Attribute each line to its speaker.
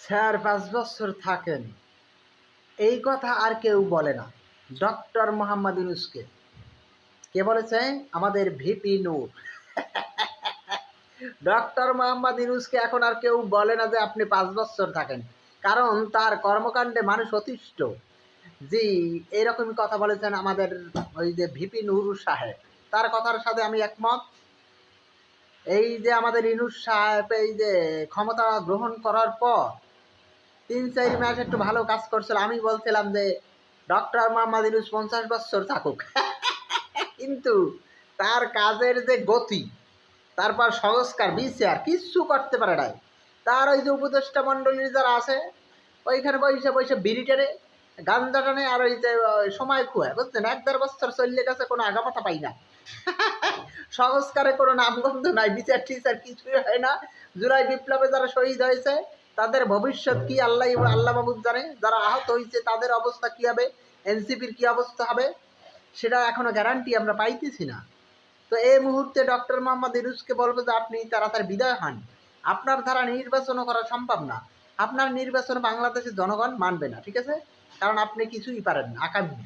Speaker 1: Sir, পাঁচ বছর থাকেন। এই কথা আর কেউ বলে না। ডক্টর মোহাম্মদ ইউনুসকে। কে বলেছে? আমাদের ভিপি নূর। ডক্টর মোহাম্মদ ইউনুসকে এখন আর কেউ বলে না যে আপনি পাঁচ বছর থাকেন। কারণ তার কর্মকাণ্ডে মানুষ অতিষ্ঠ। জি এইরকমই কথা বলেছেন আমাদের ওই যে ভিপি নুর সাহেব। তার কথার সাথে আমি একমত। এই যে আমাদের ইনুস সাহেব এই যে ক্ষমতা গ্রহণ করার পর তিন চার মাস একটু ভালো কাজ করছিল। আমি বলছিলাম যে ডক্টর মোহাম্মদ ইনুস পঞ্চাশ বছর থাকুক। কিন্তু তার কাজের যে গতি, তারপর সংস্কার, বিচার, কিচ্ছু করতে পারে নাই। তার ওই যে উপদেষ্টা মণ্ডলীর যারা আছে, ওইখানে বসে বসে বিড়ি টেনে, গান্দা টানে আর ওই যে সময় খুয়ায়। বুঝছেন? এক দেড় বছর চললে গেছে, কোনো আগামাথা পাই না। সংস্কারে কোনো নামগন্ধ নাই বিচার টিচার কিছুই হয় না। জুলাই বিপ্লবে যারা শহীদ হয়েছে তাদের ভবিষ্যৎ কি আল্লাহ আল্লাহ বাবুদ জানে? যারা আহত হয়েছে, তাদের অবস্থা কি হবে? এনসিপির কি অবস্থা হবে? সেটা এখনও গ্যারান্টি আমরা পাইতেছি না। তো এই মুহূর্তে ডক্টর মোহাম্মদ ইরুসকে বলব যে আপনি তাড়াতাড়ি বিদায় হন। আপনার দ্বারা নির্বাচনও করা সম্ভব না। আপনার নির্বাচন বাংলাদেশের জনগণ মানবে না, ঠিক আছে? কারণ আপনি কিছুই পারেন না, আকামি।